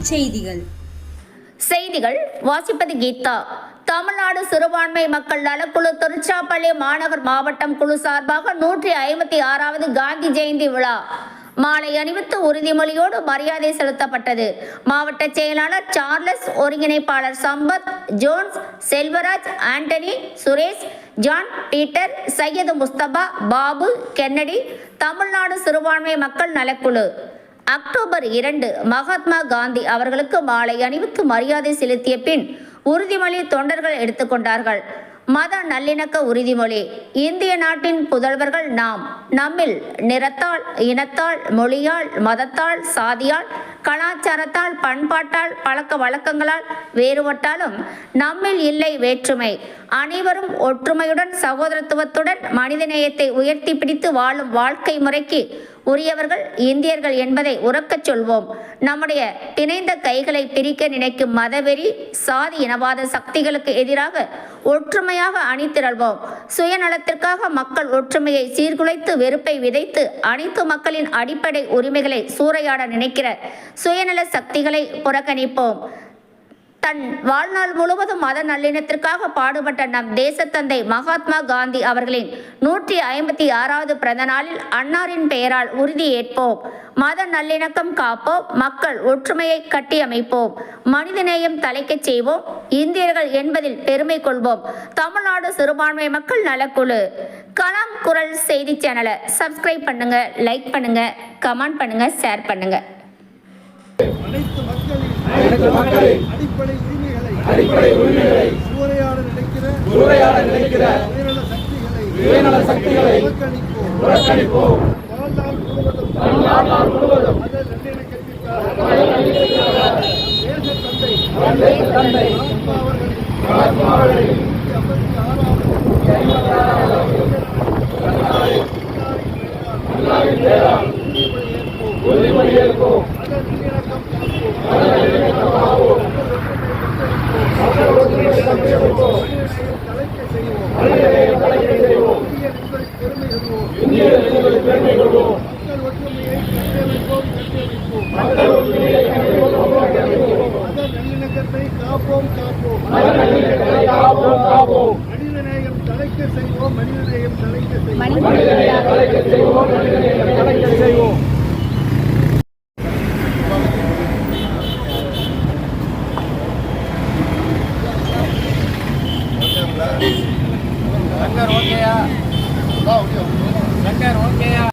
செய்திகள். செய்திகள் வாசிப்பது கீதா. தமிழ்நாடு சிறுபான்மை மக்கள் நலக்குழு திருச்சாப்பள்ளி மாநகர் மாவட்டம் குழு சார்பாக நூற்றி ஐம்பத்தி ஆறாவது காந்தி ஜெயந்தி விழா. மாலை அணிவித்து உறுதிமொழியோடு மரியாதை செலுத்தப்பட்டது. மாவட்ட செயலாளர் சார்லஸ் ஒருங்கிணைப்பாளர் Sampath Jones Selvaraj Antony Suresh John Peter Syed Mustafa Babu Kennedy Tamil Nadu சிறுபான்மை மக்கள் நலக்குழு. அக்டோபர் இரண்டு மகாத்மா காந்தி அவர்களுக்கு மாலை அணிவித்து மரியாதை செலுத்திய பின் உறுதிமொழி தொண்டர்கள் எடுத்துக்கொண்டார்கள் மத நல்லிணக்க உறுதிமொழி. இந்திய நாட்டின் புதல்வர்கள் நாம். நம்மில் நிறத்தால் இனத்தால் மொழியால் மதத்தால் சாதியால் கலாச்சாரத்தால் பண்பாட்டால் பழக்க வழக்கங்களால் வேறுபட்டாலும் நம்மில் இல்லை வேற்றுமை. அனைவரும் ஒற்றுமையுடன் சகோதரத்துவத்துடன் மனிதநேயத்தை உயர்த்தி பிடித்து வாழும் வாழ்க்கை முறைக்கு உரியவர்கள் இந்தியர்கள் என்பதை உறக்கச் சொல்வோம். நம்முடைய பிணைந்த கைகளை பிரிக்க நினைக்கும் மதவெறி சாதி இனவாத சக்திகளுக்கு எதிராக ஒற்றுமையாக அணிதிரள்வோம். சுயநலத்திற்காக மக்கள் ஒற்றுமையை சீர்குலைத்து வெறுப்பை விதைத்து அனைத்து மக்களின் அடிப்படை உரிமைகளை சூறையாட நினைக்கிற சுயநல சக்திகளை புறக்கணிப்போம். தன் வாழ்நாள் முழுவதும் மத நல்லிணத்திற்காக பாடுபட்ட நம் தேசத்தந்தை மகாத்மா காந்தி அவர்களின் நூற்றி ஐம்பத்தி ஆறாவது பிறந்த நாளில் அன்னாரின் பெயரால் உறுதியேற்போம் மத நல்லிணக்கம் காப்போம். மக்கள் ஒற்றுமையை கட்டியமைப்போம். மனிதநேயம் தலைக்கச் செய்வோம். இந்தியர்கள் என்பதில் பெருமை கொள்வோம். தமிழ்நாடு சிறுபான்மை மக்கள் நலக்குழு. கலாம் குரல் செய்தி சேனலை சப்ஸ்கிரைப் பண்ணுங்க லைக் பண்ணுங்க கமெண்ட் பண்ணுங்க ஷேர் பண்ணுங்க. அனைத்து மக்களின் அடிப்படை உரிமைகளை அடிப்படை உரிமைகளை சூறையாட நினைக்கிற சூறையாட நினைக்கிற சுயநல சக்திகளை சுயநல சக்திகளை புறக்கணிப்போம். புறக்கணிப்போம் வாழ்நாள் முழுவதும். வாழ்நாள் முழுவதும் நல்லிணக்கத்திற்காக தேச தந்தை தந்தை அவர்களின் ஐம்பத்தி ஆறாவது அல்லாவின் உறுதிமொழி ஏற்போம் மத நல்லிணக்கம் காப்போம் மத நல்லிணக்கம் காப்போம் மக்கள் ஒற்றுமையை கட்டியெழுப்போம் தலைக்க செய்வோம் மனிதநேயம் தலைக்க செய்வோம் இந்திய என்பதில் பெருமை கொள்வோம் இந்திய என்பதில் பெருமை கொள்வோம் மக்கள் ஒற்றுமையை கட்டியமைப்போம் கட்டியமைப்போம் மக்கள் ஒற்றுமையை கட்டியமைப்போம் கட்டியமைப்போம் மத நல்லிணக்கத்தை காப்போம் காப்போம். மனிதநேயம் தலைக்க செய்வோம் மனிதநேயம் தலைக்க செய்வோம். மனிதநேயம் தலைக்க செய்வோம் மனிதநேயம் தலைக்க செய்வோம் சங்கர் ஓகேயா சங்கர் ஓகேயா?